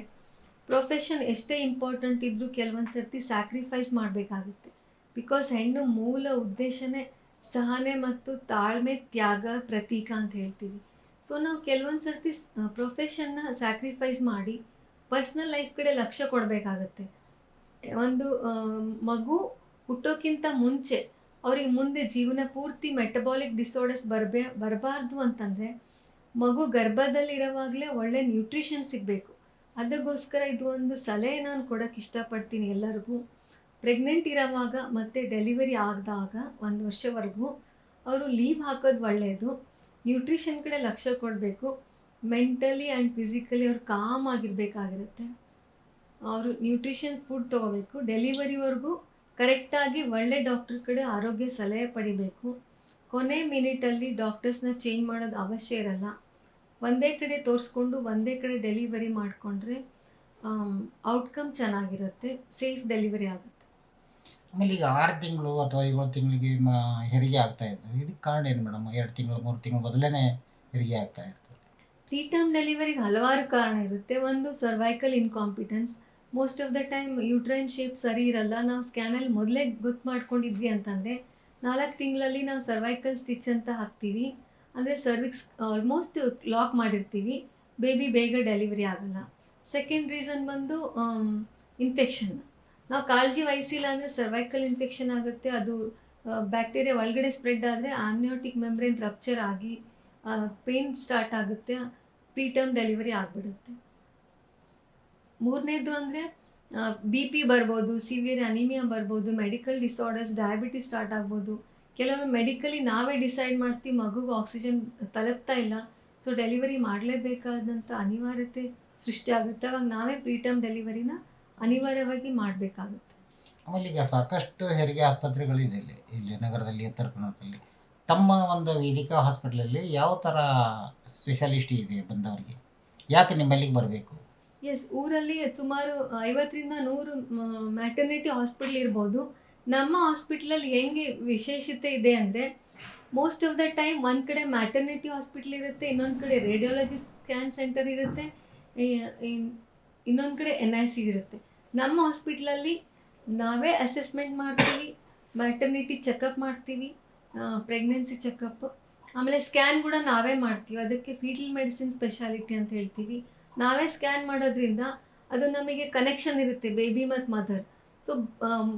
ಪ್ರೊಫೆಷನ್ ಎಷ್ಟೇ ಇಂಪಾರ್ಟೆಂಟ್ ಇದ್ದರೂ ಕೆಲವೊಂದು ಸರ್ತಿ ಸ್ಯಾಕ್ರಿಫೈಸ್ ಮಾಡಬೇಕಾಗುತ್ತೆ. ಬಿಕಾಸ್ ಹೆಣ್ಣು ಮೂಲ ಉದ್ದೇಶನೇ ಸಹನೆ ಮತ್ತು ತಾಳ್ಮೆ, ತ್ಯಾಗ, ಪ್ರತೀಕ ಅಂತ ಹೇಳ್ತೀವಿ. ಸೊ ನಾವು ಕೆಲವೊಂದು ಸರ್ತಿ ಪ್ರೊಫೆಷನ್ನ ಸ್ಯಾಕ್ರಿಫೈಸ್ ಮಾಡಿ ಪರ್ಸ್ನಲ್ ಲೈಫ್ ಕಡೆ ಲಕ್ಷ್ಯ ಕೊಡಬೇಕಾಗತ್ತೆ. ಒಂದು ಮಗು ಹುಟ್ಟೋಕ್ಕಿಂತ ಮುಂಚೆ ಅವ್ರಿಗೆ ಮುಂದೆ ಜೀವನ ಪೂರ್ತಿ ಮೆಟಬಾಲಿಕ್ ಡಿಸಾರ್ಡರ್ಸ್ ಬರಬೇ, ಬರಬಾರ್ದು ಅಂತಂದರೆ ಮಗು ಗರ್ಭದಲ್ಲಿರೋವಾಗಲೇ ಒಳ್ಳೆ ನ್ಯೂಟ್ರಿಷನ್ ಸಿಗಬೇಕು. ಅದಕ್ಕೋಸ್ಕರ ಇದು ಒಂದು ಸಲಹೆ ನಾನು ಕೊಡೋಕ್ಕೆ ಇಷ್ಟಪಡ್ತೀನಿ ಎಲ್ಲರಿಗೂ. ಪ್ರೆಗ್ನೆಂಟ್ ಇರೋವಾಗ ಮತ್ತು ಡೆಲಿವರಿ ಆಗದಾಗ ಒಂದು ವರ್ಷವರೆಗೂ ಅವರು ಲೀವ್ ಹಾಕೋದು ಒಳ್ಳೆಯದು ನ್ಯೂಟ್ರಿಷನ್ ಕಡೆ ಲಕ್ಷ್ಯ ಕೊಡಬೇಕು. ಮೆಂಟಲಿ ಆ್ಯಂಡ್ ಫಿಸಿಕಲಿ ಅವ್ರು ಕಾಮ್ ಆಗಿರಬೇಕಾಗಿರುತ್ತೆ. ಅವರು ನ್ಯೂಟ್ರಿಷನ್ಸ್ ಫುಡ್ ತೊಗೋಬೇಕು. ಡೆಲಿವರಿವರೆಗೂ ಕರೆಕ್ಟಾಗಿ ಒಳ್ಳೆ ಡಾಕ್ಟರ್ ಕಡೆ ಆರೋಗ್ಯ ಸಲಹೆ ಪಡಿಬೇಕು. ಕೊನೆ ಮಿನಿಟಲ್ಲಿ ಡಾಕ್ಟರ್ಸ್ನ ಚೇಂಜ್ ಮಾಡೋದು ಅವಶ್ಯ ಇರಲ್ಲ. ಒಂದೇ ಕಡೆ ತೋರಿಸ್ಕೊಂಡು ಒಂದೇ ಕಡೆ ಡೆಲಿವರಿ ಮಾಡಿಕೊಂಡ್ರೆ ಔಟ್ಕಮ್ ಚೆನ್ನಾಗಿರುತ್ತೆ. ಸೇಫ್ ಡೆಲಿವರಿ ಆಗುತ್ತೆ. ಆಮೇಲೆ ಈಗ ಆರು ತಿಂಗಳು ಅಥವಾ ಏಳು ತಿಂಗಳಿಗೆ ಹೆರಿಗೆ ಆಗ್ತಾ ಇರ್ತದೆ. ಇದಕ್ಕೆ ಕಾರಣ ಏನು ಮೇಡಮ್? ಎರಡು ತಿಂಗಳು ಮೂರು ತಿಂಗಳು ಮೊದಲೇ ಹೆರಿಗೆ ಆಗ್ತಾ ಇರ್ತದೆ. ಪ್ರೀಟರ್ಮ್ ಡೆಲಿವರಿಗೆ ಹಲವಾರು ಕಾರಣ ಇರುತ್ತೆ. ಒಂದು cervical incompetence most of the time uterine shape ಸರಿ ಇರಲ್ಲ. ನಾವು ಸ್ಕ್ಯಾನಲ್ಲಿ ಮೊದಲೇ ಗೊತ್ತು ಮಾಡ್ಕೊಂಡಿದ್ವಿ ಅಂತಂದರೆ, ನಾಲ್ಕು ತಿಂಗಳಲ್ಲಿ ನಾವು ಸರ್ವೈಕಲ್ ಸ್ಟಿಚ್ ಅಂತ ಹಾಕ್ತೀವಿ. ಅಂದರೆ ಸರ್ವಿಕ್ಸ್ ಆಲ್ಮೋಸ್ಟ್ ಲಾಕ್ ಮಾಡಿರ್ತೀವಿ. ಬೇಬಿ ಬೇಗ ಡೆಲಿವರಿ ಆಗಲ್ಲ. ಸೆಕೆಂಡ್ ರೀಸನ್ ಬಂದು ಇನ್ಫೆಕ್ಷನ್ ನಾವು ಕಾಳಜಿ ವಹಿಸಿಲ್ಲ ಅಂದರೆ ಸರ್ವೈಕಲ್ ಇನ್ಫೆಕ್ಷನ್ ಆಗುತ್ತೆ. ಅದು ಬ್ಯಾಕ್ಟೀರಿಯಾ ಒಳಗಡೆ ಸ್ಪ್ರೆಡ್ ಆದರೆ ಆಮ್ನಿಯೋಟಿಕ್ ಮೆಂಬ್ರೇನ್ ರಪ್ಚರ್ ಆಗಿ ಪೇನ್ ಸ್ಟಾರ್ಟ್ ಆಗುತ್ತೆ. ಪ್ರೀಟರ್ಮ್ ಡೆಲಿವರಿ ಆಗಿಬಿಡುತ್ತೆ. ಮೂರನೇದು ಅಂದರೆ ಬಿ ಪಿ ಬರ್ಬೋದು ಸಿವಿಯರ್ ಅನಿಮಿಯಾ ಬರ್ಬೋದು ಮೆಡಿಕಲ್ ಡಿಸಾರ್ಡರ್ಸ್ ಡಯಾಬಿಟಿಸ್ ಸ್ಟಾರ್ಟ್ ಆಗ್ಬೋದು. ಕೆಲವೊಮ್ಮೆ ಮೆಡಿಕಲಿ ನಾವೇ ಡಿಸೈಡ್ ಮಾಡ್ತೀವಿ, ಮಗುಗೆ ಆಕ್ಸಿಜನ್ ತಲುಪ್ತಾ ಇಲ್ಲ. ಸೊ ಡೆಲಿವರಿ ಮಾಡಲೇಬೇಕಾದಂಥ ಅನಿವಾರ್ಯತೆ ಸೃಷ್ಟಿ ಆಗುತ್ತೆ. ಅವಾಗ ನಾವೇ ಪ್ರೀಟರ್ಮ್ ಡೆಲಿವರಿನ ಅನಿವಾರ್ಯವಾಗಿ ಮಾಡಬೇಕಾಗುತ್ತೆ. ಆಮೇಲೆ ಈಗ ಸಾಕಷ್ಟು ಹೆರಿಗೆ ಆಸ್ಪತ್ರೆಗಳಿದೆ ಇಲ್ಲಿ. ಇಲ್ಲಿ ನಗರದಲ್ಲಿ, ಉತ್ತರ ಕನ್ನಡದಲ್ಲಿ. ತಮ್ಮ ಒಂದು ವೇದಿಕಾ ಹಾಸ್ಪಿಟ್ಲಲ್ಲಿ ಯಾವ ಥರ ಸ್ಪೆಷಾಲಿಟಿ ಇದೆ ಬಂದವರಿಗೆ? ಯಾಕೆ ನಿಮ್ಮಲ್ಲಿಗೆ ಬರಬೇಕು? ಎಸ್ ಊರಲ್ಲಿ ಸುಮಾರು ಐವತ್ತರಿಂದ ನೂರು ಮ್ಯಾಟರ್ನಿಟಿ ಹಾಸ್ಪಿಟ್ಲ್ ಇರ್ಬೋದು. ನಮ್ಮ ಹಾಸ್ಪಿಟ್ಲಲ್ಲಿ ಹೆಂಗೆ ವಿಶೇಷತೆ ಇದೆ ಅಂದರೆ ಮೋಸ್ಟ್ ಆಫ್ ದ ಟೈಮ್ ಒಂದು ಕಡೆ ಮ್ಯಾಟರ್ನಿಟಿ ಹಾಸ್ಪಿಟ್ಲ್ ಇರುತ್ತೆ, ಇನ್ನೊಂದು ಕಡೆ ರೇಡಿಯೋಲಜಿ ಸ್ಕ್ಯಾನ್ ಸೆಂಟರ್ ಇರುತ್ತೆ ಇನ್ನೊಂದು ಕಡೆ ಎನ್ ಐ ಸಿ ಇರುತ್ತೆ. ನಮ್ಮ ಹಾಸ್ಪಿಟ್ಲಲ್ಲಿ ನಾವೇ ಅಸೆಸ್ಮೆಂಟ್ ಮಾಡ್ತೀವಿ ಮ್ಯಾಟರ್ನಿಟಿ ಚೆಕಪ್ ಮಾಡ್ತೀವಿ ಪ್ರೆಗ್ನೆನ್ಸಿ ಚೆಕಪ್ ಆಮೇಲೆ ಸ್ಕ್ಯಾನ್ ಕೂಡ ನಾವೇ ಮಾಡ್ತೀವಿ. ಅದಕ್ಕೆ ಫೀಟಲ್ ಮೆಡಿಸಿನ್ ಸ್ಪೆಷಾಲಿಟಿ ಅಂತ ಹೇಳ್ತೀವಿ. ನಾವೇ ಸ್ಕ್ಯಾನ್ ಮಾಡೋದ್ರಿಂದ ಅದು ನಮಗೆ ಕನೆಕ್ಷನ್ ಇರುತ್ತೆ ಬೇಬಿ ಮತ್ತು ಮದರ್ ಸೊ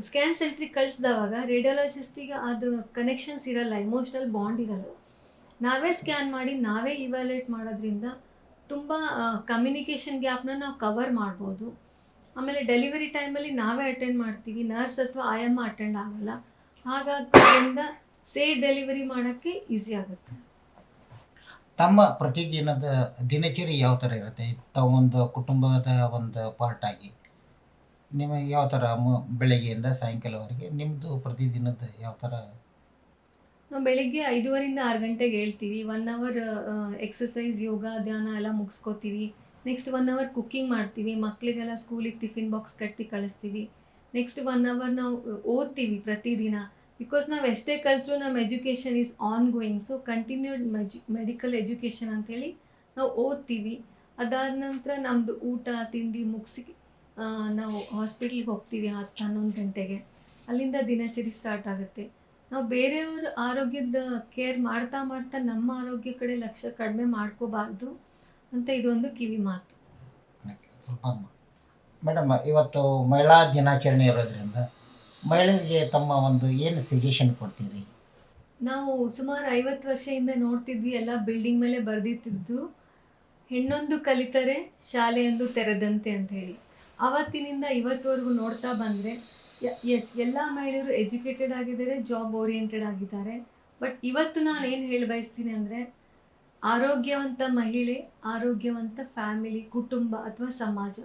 ಸ್ಕ್ಯಾನ್ ಸೆಂಟ್ರಿಗೆ ಕಳಿಸಿದವಾಗ ರೇಡಿಯಾಲಜಿಸ್ಟಿಗೆ ಅದು ಕನೆಕ್ಷನ್ಸ್ ಇರಲ್ಲ ಎಮೋಷ್ನಲ್ ಬಾಂಡ್ ಇರಲ್ಲ. ನಾವೇ ಸ್ಕ್ಯಾನ್ ಮಾಡಿ, ನಾವೇ ಇವ್ಯಾಲ್ಯೂಯೇಟ್ ಮಾಡೋದ್ರಿಂದ ತುಂಬ ಕಮ್ಯುನಿಕೇಷನ್ ಗ್ಯಾಪ್ನ ನಾವು ಕವರ್ ಮಾಡ್ಬೋದು. ಆಮೇಲೆ ಡೆಲಿವರಿ ಟೈಮಲ್ಲಿ ನಾವೇ ಅಟೆಂಡ್ ಮಾಡ್ತೀವಿ ನರ್ಸ್ ಅಥವಾ ಆಯಮ್ಮ ಅಟೆಂಡ್ ಆಗಲ್ಲ. ಹಾಗಾಗಿ ಸೇಫ್ ಡೆಲಿವರಿ ಮಾಡೋಕ್ಕೆ ಈಸಿ ಆಗುತ್ತೆ. ತಮ್ಮ ಪ್ರತಿದಿನದ ದಿನಚರಿ ಯಾವ ಥರ ಇರುತ್ತೆ? ತಾವು ಒಂದು ಕುಟುಂಬದ ಒಂದು ಪಾರ್ಟ್ ಆಗಿ ನಿಮಗೆ ಯಾವ ಥರ ಬೆಳಗ್ಗೆಯಿಂದ ಸಾಯಂಕಾಲವರೆಗೆ ನಿಮ್ಮದು ಪ್ರತಿದಿನದ ಯಾವ ಥರ? ನಾವು ಬೆಳಿಗ್ಗೆ ಐದೂವರೆಯಿಂದ ಆರು ಗಂಟೆಗೆ ಹೇಳ್ತೀವಿ. ಒನ್ ಅವರ್ ಎಕ್ಸಸೈಸ್ ಯೋಗ, ಧ್ಯಾನ ಎಲ್ಲ ಮುಗಿಸ್ಕೋತೀವಿ. ನೆಕ್ಸ್ಟ್ ಒನ್ ಅವರ್ ಕುಕ್ಕಿಂಗ್ ಮಾಡ್ತೀವಿ. ಮಕ್ಕಳಿಗೆಲ್ಲ ಸ್ಕೂಲಿಗೆ ಟಿಫಿನ್ ಬಾಕ್ಸ್ ಕಟ್ಟಿ ಕಳಿಸ್ತೀವಿ. ನೆಕ್ಸ್ಟ್ ಒನ್ ಅವರ್ ನಾವು ಓದ್ತೀವಿ ಪ್ರತಿದಿನ. ಬಿಕಾಸ್ ನಾವು ಎಷ್ಟೇ ಕಲಿತು ನಮ್ಮ education is on going so continued ಮೆಜು medical education ಅಂಥೇಳಿ ನಾವು ಓದ್ತೀವಿ. ಅದಾದ ನಂತರ ನಮ್ಮದು ಊಟ, ತಿಂಡಿ ಮುಗಿಸಿ ನಾವು ಹಾಸ್ಪಿಟ್ಲಿಗೆ ಹೋಗ್ತೀವಿ ಹತ್ತು ಹನ್ನೊಂದು ಗಂಟೆಗೆ. ಅಲ್ಲಿಂದ ದಿನಚರಿ ಸ್ಟಾರ್ಟ್ ಆಗುತ್ತೆ. ನಾವು ಬೇರೆಯವ್ರ ಆರೋಗ್ಯದ ಕೇರ್ ಮಾಡ್ತಾ ಮಾಡ್ತಾ ನಮ್ಮ ಆರೋಗ್ಯ ಕಡೆ ಲಕ್ಷ ಕಡಿಮೆ ಮಾಡ್ಕೋಬಾರ್ದು ಅಂತ ಇದೊಂದು ಕಿವಿ ಮಾತು. ಮೇಡಮ್, ಇವತ್ತು ಮಹಿಳಾ ದಿನಾಚರಣೆ ಇರೋದ್ರಿಂದ ಮಹಿಳೆಯರಿಗೆ ತಮ್ಮ ಒಂದು ಏನು ಸಜೆಷನ್ ಕೊಡ್ತೀರಿ? ನಾವು ಸುಮಾರು ಐವತ್ತು ವರ್ಷದಿಂದ ನೋಡ್ತಿದ್ವಿ, ಎಲ್ಲ ಬಿಲ್ಡಿಂಗ್ ಮೇಲೆ ಬರೆದಿತ್ತಿದ್ರು ಹೆಣ್ಣೊಂದು ಕಲಿತರೆ, ಶಾಲೆಯೊಂದು ತೆರೆದಂತೆ ಅಂತ ಹೇಳಿ. ಆವತ್ತಿನಿಂದ ಇವತ್ತುವರೆಗೂ ನೋಡ್ತಾ ಬಂದರೆ ಎಸ್ ಎಲ್ಲ ಮಹಿಳೆಯರು ಎಜುಕೇಟೆಡ್ ಆಗಿದ್ದಾರೆ ಜಾಬ್ ಓರಿಯೆಂಟೆಡ್ ಆಗಿದ್ದಾರೆ. ಬಟ್ ಇವತ್ತು ನಾನು ಏನು ಹೇಳಿ ಬಯಸ್ತೀನಿ ಅಂದರೆ, ಆರೋಗ್ಯವಂತ ಮಹಿಳೆ, ಆರೋಗ್ಯವಂತ ಫ್ಯಾಮಿಲಿ ಕುಟುಂಬ ಅಥವಾ ಸಮಾಜ.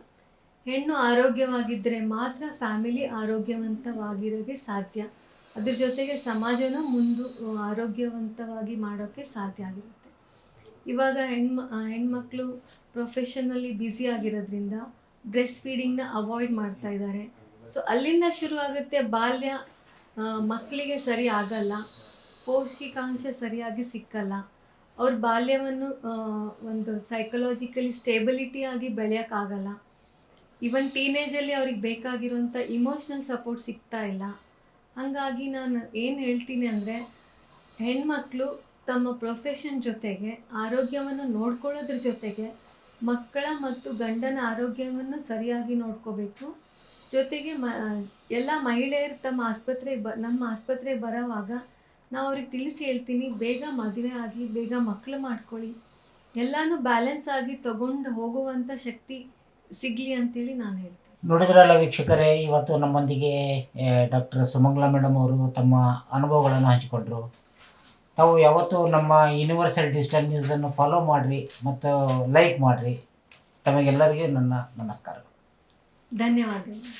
ಹೆಣ್ಣು ಆರೋಗ್ಯವಾಗಿದ್ದರೆ ಮಾತ್ರ ಫ್ಯಾಮಿಲಿ ಆರೋಗ್ಯವಂತವಾಗಿರೋಕ್ಕೆ ಸಾಧ್ಯ. ಅದ್ರ ಜೊತೆಗೆ ಸಮಾಜನ ಮುಂದು ಆರೋಗ್ಯವಂತವಾಗಿ ಮಾಡೋಕ್ಕೆ ಸಾಧ್ಯ ಆಗಿರುತ್ತೆ. ಇವಾಗ ಹೆಣ್ಮ ಹೆಣ್ಮಕ್ಳು ಪ್ರೊಫೆಷನಲ್ಲಿ ಬ್ಯುಸಿ ಆಗಿರೋದ್ರಿಂದ ಬ್ರೆಸ್ಟ್ ಫೀಡಿಂಗ್ನ ಅವಾಯ್ಡ್ ಮಾಡ್ತಾ ಇದ್ದಾರೆ. ಸೊ ಅಲ್ಲಿಂದ ಶುರು ಆಗುತ್ತೆ ಬಾಲ್ಯ ಮಕ್ಕಳಿಗೆ ಸರಿ ಆಗಲ್ಲ. ಪೌಷ್ಟಿಕಾಂಶ ಸರಿಯಾಗಿ ಸಿಕ್ಕಲ್ಲ. ಅವ್ರ ಬಾಲ್ಯವನ್ನು ಒಂದು ಸೈಕಲಾಜಿಕಲಿ ಸ್ಟೇಬಿಲಿಟಿ ಆಗಿ ಬೆಳೆಯೋಕ್ಕಾಗಲ್ಲ ಟೀನೇಜ್ ಟೀನೇಜಲ್ಲಿ ಅವ್ರಿಗೆ ಬೇಕಾಗಿರುವಂತ ಇಮೋಷನಲ್ ಸಪೋರ್ಟ್ ಸಿಗ್ತಾ ಇಲ್ಲ. ಹಾಗಾಗಿ ನಾನು ಏನು ಹೇಳ್ತೀನಿ ಅಂದರೆ, ಹೆಣ್ಮಕ್ಳು ತಮ್ಮ ಪ್ರೊಫೆಷನ್ ಜೊತೆಗೆ, ಆರೋಗ್ಯವನ್ನು ನೋಡ್ಕೊಳ್ಳೋದ್ರ ಜೊತೆಗೆ, ಮಕ್ಕಳ ಮತ್ತು ಗಂಡನ ಆರೋಗ್ಯವನ್ನು ಸರಿಯಾಗಿ ನೋಡ್ಕೋಬೇಕು. ಜೊತೆಗೆ ಮ, ಎಲ್ಲ ಮಹಿಳೆಯರು ತಮ್ಮ ಆಸ್ಪತ್ರೆಗೆ ಬ, ನಮ್ಮ ಆಸ್ಪತ್ರೆಗೆ ಬರೋವಾಗ ನಾವು ಅವ್ರಿಗೆ ತಿಳಿಸಿ ಹೇಳ್ತೀನಿ, ಬೇಗ ಮದುವೆ ಆಗಿ, ಬೇಗ ಮಕ್ಕಳು ಮಾಡ್ಕೊಳ್ಳಿ. ಎಲ್ಲನೂ ಬ್ಯಾಲೆನ್ಸ್ ಆಗಿ ತಗೊಂಡು ಹೋಗುವಂಥ ಶಕ್ತಿ ಸಿಗಲಿ ಅಂತೇಳಿ ನಾನು ಹೇಳ್ತೀನಿ. ನೋಡಿದ್ರಲ್ಲ ವೀಕ್ಷಕರೇ ಇವತ್ತು ನಮ್ಮೊಂದಿಗೆ ಡಾಕ್ಟರ್ ಸುಮಂಗ್ಲಾ ಮೇಡಮ್ ಅವರು ತಮ್ಮ ಅನುಭವಗಳನ್ನು ಹಂಚಿಕೊಂಡ್ರು. ತಾವು ಯಾವತ್ತು ನಮ್ಮ ಯೂನಿವರ್ಸಲ್ ಡಿಜಿಟಲ್ ನ್ಯೂಸನ್ನು ಫಾಲೋ ಮಾಡಿರಿ ಮತ್ತು ಲೈಕ್ ಮಾಡಿರಿ. ತಮಗೆಲ್ಲರಿಗೂ ನನ್ನ ನಮಸ್ಕಾರಗಳು. ಧನ್ಯವಾದಗಳು.